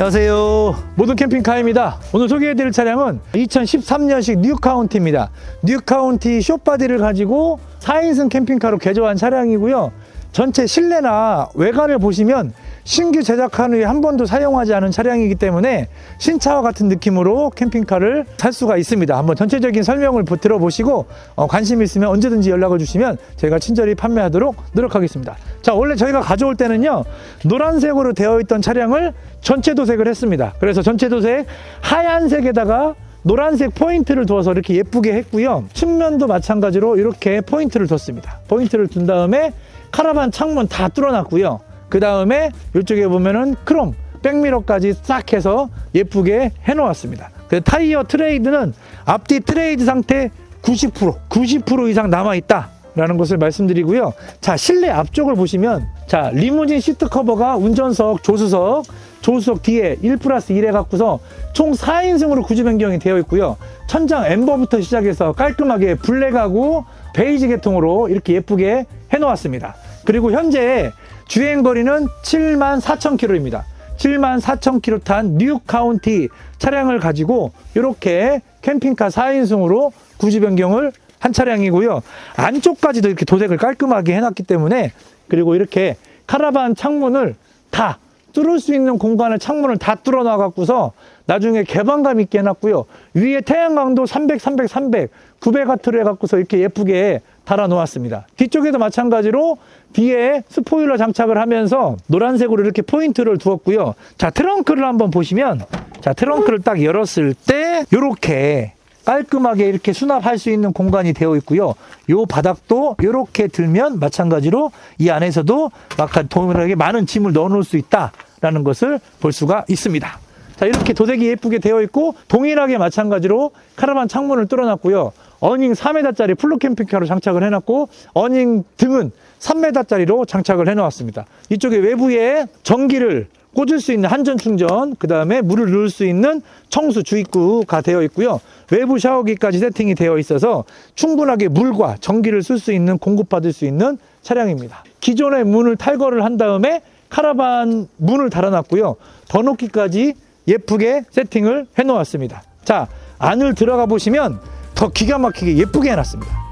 안녕하세요. 모든 캠핑카입니다. 오늘 소개해드릴 차량은 2013년식 뉴카운티입니다. 뉴카운티 쇼바디를 가지고 4인승 캠핑카로 개조한 차량이고요. 전체 실내나 외관을 보시면 신규 제작한 후에 한 번도 사용하지 않은 차량이기 때문에 신차와 같은 느낌으로 캠핑카를 살 수가 있습니다. 한번 전체적인 설명을 보- 들어보시고 어, 관심 있으면 언제든지 연락을 주시면 저희가 친절히 판매하도록 노력하겠습니다. 자, 원래 저희가 가져올 때는요, 노란색으로 되어 있던 차량을 전체 도색을 했습니다. 그래서 전체 도색 하얀색에다가 노란색 포인트를 두어서 이렇게 예쁘게 했고요. 측면도 마찬가지로 이렇게 포인트를 뒀습니다. 포인트를 둔 다음에 카라반 창문 다 뚫어놨고요. 그 다음에 이쪽에 보면은 크롬, 백미러까지 싹 해서 예쁘게 해놓았습니다. 그 타이어 트레이드는 앞뒤 트레이드 상태 90%, 90% 이상 남아 있다. 라는 것을 말씀드리고요. 자, 실내 앞쪽을 보시면, 자, 리무진 시트 커버가 운전석, 조수석, 조수석 뒤에 1 플러스 1에 갖고서 총 4인승으로 구조 변경이 되어 있고요. 천장 엠버부터 시작해서 깔끔하게 블랙하고 베이지 계통으로 이렇게 예쁘게 해놓았습니다. 그리고 현재 주행 거리는 7만 4천 킬로입니다. 7만 4천 킬로 탄 뉴 카운티 차량을 가지고 이렇게 캠핑카 4인승으로 구조 변경을 한 차량이고요. 안쪽까지도 이렇게 도색을 깔끔하게 해놨기 때문에 그리고 이렇게 카라반 창문을 다 뚫을 수 있는 공간을 창문을 다 뚫어 놔갖고서 나중에 개방감 있게 해놨고요. 위에 태양광도 300, 300, 300, 900 와트로 해갖고서 이렇게 예쁘게 달아 놓았습니다. 뒤쪽에도 마찬가지로 뒤에 스포일러 장착을 하면서 노란색으로 이렇게 포인트를 두었고요. 자, 트렁크를 한번 보시면 자, 트렁크를 딱 열었을 때 이렇게 깔끔하게 이렇게 수납할 수 있는 공간이 되어 있고요. 요 바닥도 이렇게 들면 마찬가지로 이 안에서도 막 동일하게 많은 짐을 넣어 놓을 수 있다라는 것을 볼 수가 있습니다. 자, 이렇게 도색이 예쁘게 되어 있고 동일하게 마찬가지로 카라반 창문을 뚫어 놨고요. 어닝 4m짜리 플루 캠핑카로 장착을 해놨고 어닝 등은 3m짜리로 장착을 해놓았습니다. 이쪽에 외부에 전기를 꽂을 수 있는 한전 충전, 그 다음에 물을 넣을 수 있는 청수 주입구가 되어 있고요. 외부 샤워기까지 세팅이 되어 있어서 충분하게 물과 전기를 쓸 수 있는 공급받을 수 있는 차량입니다. 기존의 문을 탈거를 한 다음에 카라반 문을 달아놨고요. 더 높이까지 예쁘게 세팅을 해 놓았습니다. 자, 안을 들어가 보시면 더 기가 막히게 예쁘게 해놨습니다.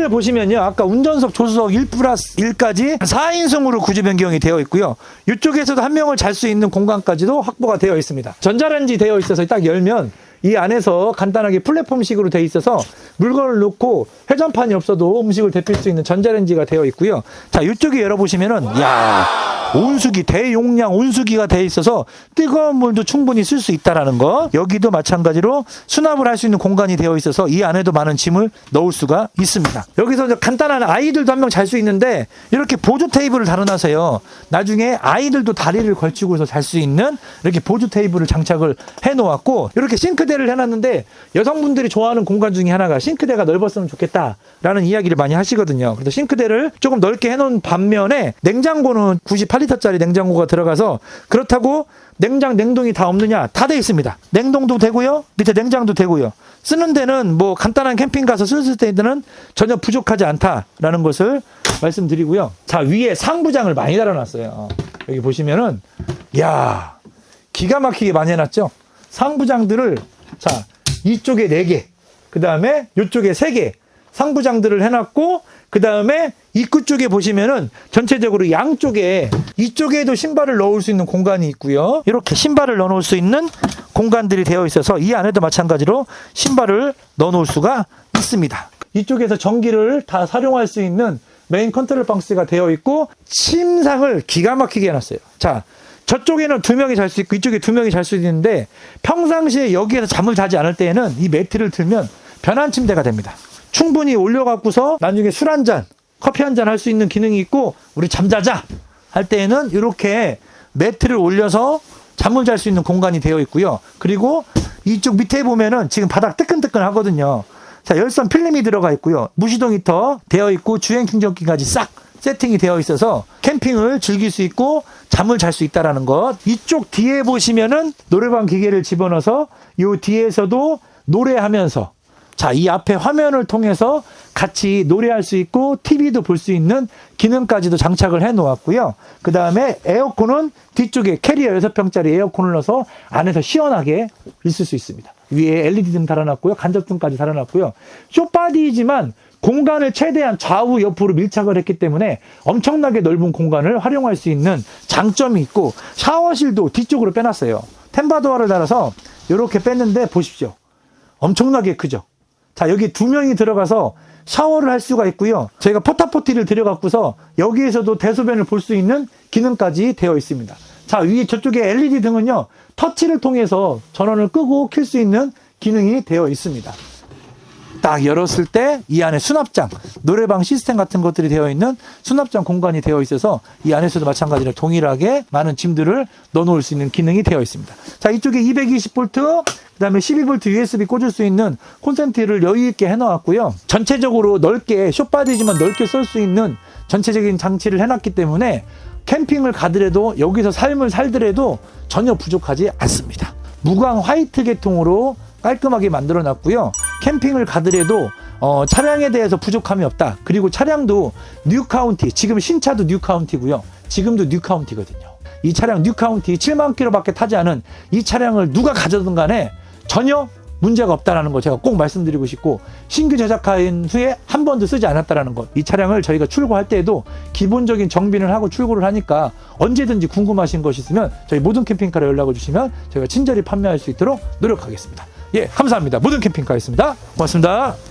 실내를 보시면요. 아까 운전석, 조수석 1 플러스 1까지 4인승으로 구조 변경이 되어 있고요. 이쪽에서도 한 명을 잘 수 있는 공간까지도 확보가 되어 있습니다. 전자레인지 되어 있어서 딱 열면 이 안에서 간단하게 플랫폼식으로 되어 있어서 물건을 넣고 회전판이 없어도 음식을 데필 수 있는 전자레인지가 되어 있고요. 자, 이쪽에 열어보시면은, 야 온수기, 대용량 온수기가 되어 있어서 뜨거운 물도 충분히 쓸 수 있다라는 거. 여기도 마찬가지로 수납을 할 수 있는 공간이 되어 있어서 이 안에도 많은 짐을 넣을 수가 있습니다. 여기서 간단한 아이들도 한 명 잘 수 있는데 이렇게 보조 테이블을 달아놔서요. 나중에 아이들도 다리를 걸치고서 잘 수 있는 이렇게 보조 테이블을 장착을 해 놓았고 이렇게 싱크대를 해 놨는데 여성분들이 좋아하는 공간 중에 하나가 싱크대가 넓었으면 좋겠다라는 이야기를 많이 하시거든요. 그래서 싱크대를 조금 넓게 해 놓은 반면에 냉장고는 98 4리터짜리 냉장고가 들어가서 그렇다고 냉장 냉동이 다 없느냐 다 돼 있습니다. 냉동도 되고요. 밑에 냉장도 되고요. 쓰는 데는 뭐 간단한 캠핑 가서 쓸 때는 전혀 부족하지 않다라는 것을 말씀드리고요. 자 위에 상부장을 많이 달아 놨어요. 여기 보시면은 야 기가 막히게 많이 해 놨죠. 상부장들을 자 이쪽에 4개, 그 다음에 이쪽에 3개 상부장들을 해 놨고 그 다음에 입구 쪽에 보시면은 전체적으로 양쪽에 이쪽에도 신발을 넣을 수 있는 공간이 있고요. 이렇게 신발을 넣어놓을 수 있는 공간들이 되어 있어서 이 안에도 마찬가지로 신발을 넣어놓을 수가 있습니다. 이쪽에서 전기를 다 사용할 수 있는 메인 컨트롤 방스가 되어 있고 침상을 기가 막히게 해놨어요. 자, 저쪽에는 두 명이 잘 수 있고 이쪽에 두 명이 잘 수 있는데 평상시에 여기에서 잠을 자지 않을 때에는 이 매트를 틀면 변환 침대가 됩니다. 충분히 올려갖고서 나중에 술 한 잔, 커피 한 잔 할 수 있는 기능이 있고 우리 잠자자 할 때에는 이렇게 매트를 올려서 잠을 잘 수 있는 공간이 되어 있고요. 그리고 이쪽 밑에 보면은 지금 바닥 뜨끈뜨끈 하거든요. 자, 열선 필름이 들어가 있고요. 무시동 히터 되어 있고 주행 충전기까지 싹 세팅이 되어 있어서 캠핑을 즐길 수 있고 잠을 잘 수 있다라는 것. 이쪽 뒤에 보시면은 노래방 기계를 집어넣어서 요 뒤에서도 노래하면서 자, 이 앞에 화면을 통해서 같이 노래할 수 있고 TV도 볼 수 있는 기능까지도 장착을 해 놓았고요. 그 다음에 에어컨은 뒤쪽에 캐리어 6평짜리 에어컨을 넣어서 안에서 시원하게 있을 수 있습니다. 위에 LED 등 달아놨고요. 간접등까지 달아놨고요. 쇼바디이지만 공간을 최대한 좌우 옆으로 밀착을 했기 때문에 엄청나게 넓은 공간을 활용할 수 있는 장점이 있고 샤워실도 뒤쪽으로 빼놨어요. 템바도어를 달아서 이렇게 뺐는데 보십시오. 엄청나게 크죠. 자, 여기 두 명이 들어가서 샤워를 할 수가 있고요. 저희가 포타포티를 들여갖고서 여기에서도 대소변을 볼 수 있는 기능까지 되어 있습니다. 자, 위에 저쪽에 LED 등은요, 터치를 통해서 전원을 끄고 켤수 있는 기능이 되어 있습니다. 딱 열었을 때 이 안에 수납장, 노래방 시스템 같은 것들이 되어 있는 수납장 공간이 되어 있어서 이 안에서도 마찬가지로 동일하게 많은 짐들을 넣어놓을 수 있는 기능이 되어 있습니다. 자, 이쪽에 220V, 그 다음에 12V USB 꽂을 수 있는 콘센트를 여유 있게 해놓았고요. 전체적으로 넓게, 숏바디지만 넓게 쓸 수 있는 전체적인 장치를 해놨기 때문에 캠핑을 가더라도 여기서 삶을 살더라도 전혀 부족하지 않습니다. 무광 화이트 계통으로 깔끔하게 만들어 놨고요. 캠핑을 가더라도 어, 차량에 대해서 부족함이 없다. 그리고 차량도 뉴 카운티, 지금 신차도 뉴 카운티고요. 지금도 뉴 카운티거든요. 이 차량 뉴 카운티 7만 킬로밖에 타지 않은 이 차량을 누가 가져든 간에 전혀 문제가 없다라는 거 제가 꼭 말씀드리고 싶고 신규 제작한 후에 한 번도 쓰지 않았다라는 것. 이 차량을 저희가 출고할 때에도 기본적인 정비를 하고 출고를 하니까 언제든지 궁금하신 것 있으면 저희 모든 캠핑카로 연락을 주시면 저희가 친절히 판매할 수 있도록 노력하겠습니다. 예, 감사합니다. 모든 캠핑카였습니다. 고맙습니다.